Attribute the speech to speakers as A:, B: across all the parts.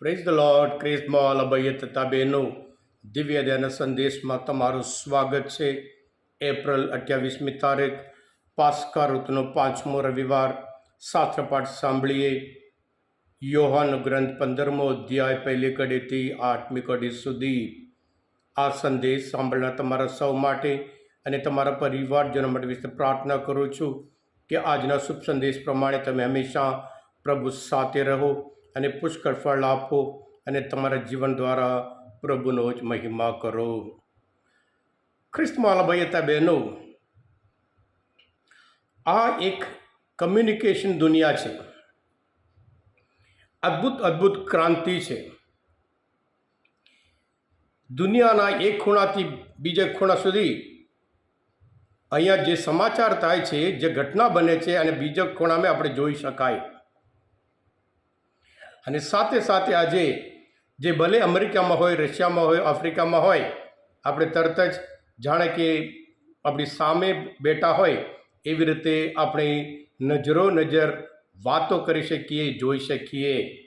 A: Praise the lord ક્રિસ્મોલ અભય તથા બહેનો દિવ્ય ધ્યાન સંદેશમાં તમારું સ્વાગત છે એપ્રિલ અઠ્યાવીસમી તારીખ પાસ્કા ઋતુનો પાંચમો રવિવાર. શાસ્ત્રપાઠ સાંભળીએ. યોહાન ગ્રંથ પંદરમો અધ્યાય, પહેલી કડીથી આઠમી કડી સુધી. આ સંદેશ સાંભળનાર તમારા સૌ માટે અને તમારા પરિવારજનો માટે વિશે પ્રાર્થના કરું છું કે આજના શુભ સંદેશ પ્રમાણે તમે હંમેશા પ્રભુ સાથે રહો. અને પુષ્કળ ફળ આપો અને તમારા જીવન દ્વારા પ્રભુનો જ મહિમા કરો. ખ્રિસ્તમાલા ભાઈ હતા બહેનો, આ એક કમ્યુનિકેશન દુનિયા છે. અદ્ભુત અદ્ભુત ક્રાંતિ છે. દુનિયાના એક ખૂણાથી બીજા ખૂણા સુધી અહીંયા જે સમાચાર થાય છે, જે ઘટના બને છે અને બીજા ખૂણામાં આપણે જોઈ શકાય. અને સાથે સાથે આજે જે ભલે અમેરિકામાં હોય, રશિયામાં હોય, આફ્રિકામાં હોય, આપણે તરત જ જાણે કે આપણી સામે બેઠા હોય એવી રીતે આપણે નજરો નજર વાતો કરી શકીએ, જોઈ શકીએ.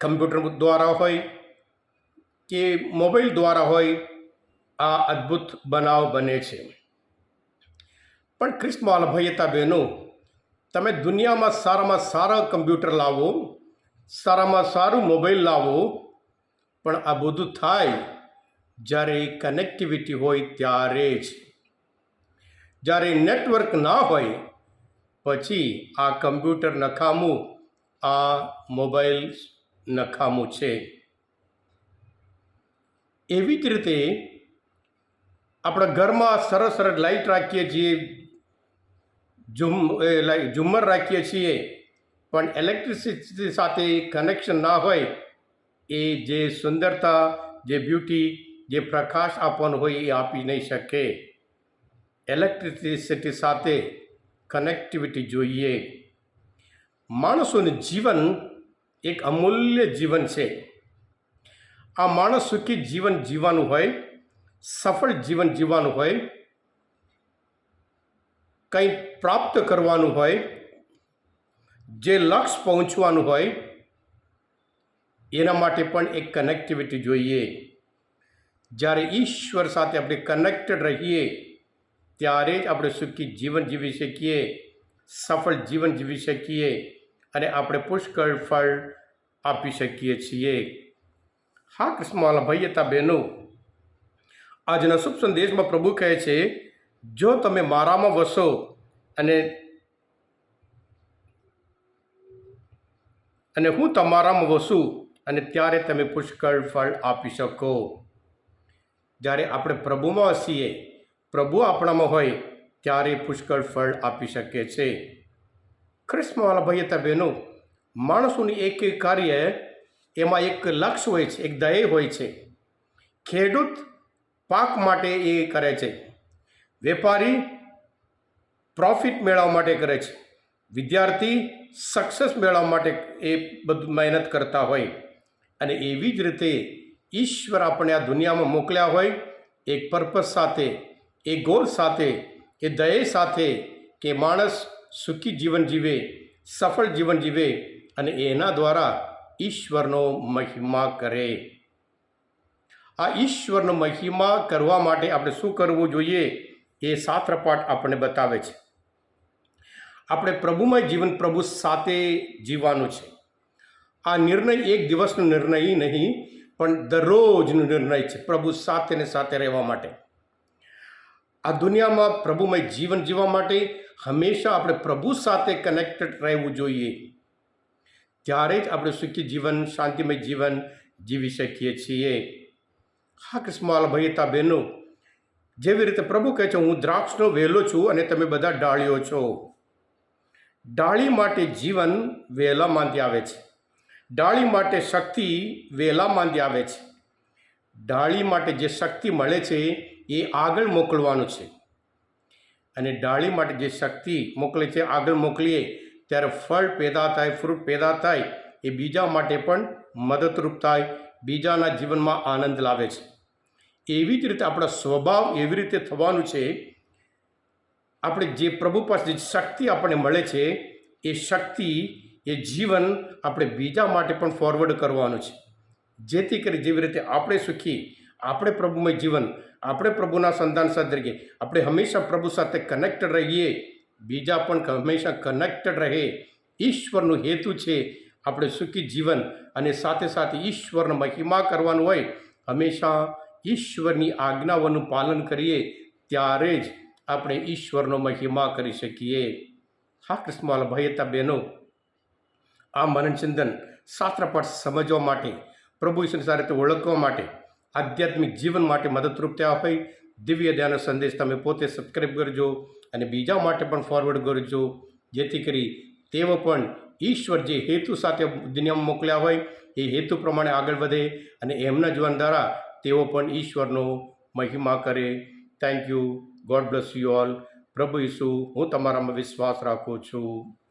A: કમ્પ્યુટર દ્વારા હોય કે મોબાઈલ દ્વારા હોય આ અદ્ભુત બનાવ બને છે. પણ ક્રિસ્મ અલભયતા બહેનો તમે દુનિયામાં સારામાં સારા કમ્પ્યુટર લાવો, સારામાં સારું મોબાઈલ લાવો, પણ આ બધું થાય જ્યારે કનેક્ટિવિટી હોય ત્યારે જ. જ્યારે નેટવર્ક ના હોય, પછી આ કમ્પ્યુટર નખામું, આ મોબાઈલ નખામું છે. એવી જ રીતે આપણા ઘરમાં સરસ સરસ લાઇટ રાખીએ છીએ ઝુમ ઝુમ્મર રાખીએ છીએ. પણ ઇલેક્ટ્રિસિટી સાથે કનેક્શન ના હોય, એ જે સુંદરતા, જે બ્યુટી જે પ્રકાશ આપવાનો હોય, એ આપી નહીં શકે. ઇલેક્ટ્રિસિટી સાથે કનેક્ટિવિટી જોઈએ. માણસોનું જીવન એક અમૂલ્ય જીવન છે. આ માણસ સુખી જીવન જીવવાનું હોય, સફળ જીવન જીવવાનું હોય કંઈ પ્રાપ્ત કરવાનું હોય, જે લક્ષ્ય પહોંચવાનું હોય, એના માટે પણ એક કનેક્ટિવિટી જોઈએ. જ્યારે ઈશ્વર સાથે આપણે કનેક્ટેડ રહીએ, ત્યારે જ આપણે સુખી જીવન જીવી શકીએ, સફળ જીવન જીવી શકીએ અને આપણે પુષ્કળ ફળ આપી શકીએ છીએ. હા કૃષ્ણવાલા ભાઈ હતા બહેનો, આજના શુભ સંદેશમાં પ્રભુ કહે છે જો તમે મારામાં વસો અને અને હું તમારામાં વસું અને ત્યારે તમે પુષ્કળ ફળ આપી શકો. જ્યારે આપણે પ્રભુમાં વસીએ પ્રભુ આપણામાં હોય, ત્યારે પુષ્કળ ફળ આપી શકે છે. ખ્રિસ્મવાલા ભાઈ હતા બહેનો, માણસોની એક એક કાર્ય એમાં એક લક્ષ્ય હોય છે, એક ધ્યેય હોય છે. ખેડૂત પાક માટે એ કરે છે. વેપારી પ્રોફિટ મેળવવા માટે કરે છે. વિદ્યાર્થી સક્સેસ મેળવવા માટે એ બધું, મહેનત કરતા હોય. અને એવી જ રીતે ઈશ્વર આપણે આ દુનિયામાં મોકલ્યા હોય, એક પર્પઝ સાથે, એ ગોલ સાથે, એ દય સાથે કે માણસ સુખી જીવન જીવે, સફળ જીવન જીવે અને એના દ્વારા ઈશ્વરનો મહિમા કરે. આ ઈશ્વરનો મહિમા કરવા માટે આપણે શું કરવું જોઈએ? એ સાત્રપાઠ આપણને બતાવે છે. આપણે પ્રભુમય જીવન પ્રભુ સાથે જીવવાનું છે. આ નિર્ણય એક દિવસનો નિર્ણય નહીં, પણ દરરોજનો નિર્ણય છે પ્રભુ સાથે ને સાથે રહેવા માટે. આ દુનિયામાં પ્રભુમય જીવન જીવવા માટે હંમેશા આપણે પ્રભુ સાથે કનેક્ટેડ રહેવું જોઈએ. ત્યારે જ આપણે સુખી જીવન, શાંતિમય જીવન જીવી શકીએ છીએ. હા કૃષ્ણવાલ ભયતા બહેનો જેવી રીતે પ્રભુ કહે છે, હું દ્રાક્ષનો વહેલો છું અને તમે બધા ડાળીઓ છો. ડાળી માટે જીવન વહેલામાંથી આવે છે. ડાળી માટે શક્તિ વહેલામાંથી આવે છે. ડાળી માટે જે શક્તિ મળે છે, એ આગળ મોકલવાનું છે. અને ડાળી માટે જે શક્તિ મોકલે છે, આગળ મોકલીએ, ત્યારે ફળ પેદા થાય, ફ્રૂટ પેદા થાય, એ બીજા માટે પણ મદદરૂપ થાય, બીજાના જીવનમાં આનંદ લાવે છે. એવી જ રીતે આપણા સ્વભાવ એવી રીતે થવાનું છે. આપણે જે પ્રભુ પાસે શક્તિ આપણને મળે છે, એ શક્તિ, એ જીવન આપણે બીજા માટે પણ ફોરવર્ડ કરવાનું છે. જેથી કરી જેવી રીતે આપણે સુખી, આપણે પ્રભુમય જીવન, આપણે પ્રભુના સંતાન સાથે તરીકે, આપણે હંમેશા પ્રભુ સાથે કનેક્ટેડ રહીએ, બીજા પણ હંમેશા કનેક્ટેડ રહે. ઈશ્વરનો હેતુ છે આપણે સુખી જીવન અને સાથે સાથે ઈશ્વરનો મહિમા કરવાનું હોય. હંમેશા ઈશ્વરની આજ્ઞાઓનું પાલન કરીએ, ત્યારે જ આપણે ઈશ્વરનો મહિમા કરી શકીએ. હા કૃષ્ણવાલ ભાઈ હતા બહેનો, આ મનનચંદન શાસ્ત્રપાઠ સમજવા માટે, પ્રભુ ઈશ્વરની રીતે ઓળખવા માટે, આધ્યાત્મિક જીવન માટે મદદરૂપ થયા હોય, દિવ્ય ધ્યાનનો સંદેશ તમે પોતે સબસ્ક્રાઈબ કરજો અને બીજા માટે પણ ફોરવર્ડ કરજો. જેથી કરી તેઓ પણ ઈશ્વર જે હેતુ સાથે દુનિયામાં મોકલ્યા હોય, એ હેતુ પ્રમાણે આગળ વધે અને એમના જીવન દ્વારા તેઓ પણ ઈશ્વરનો મહિમા કરે. Thank you God bless you all પ્રભુ ઈસુ, હું તમારામાં વિશ્વાસ રાખું છું.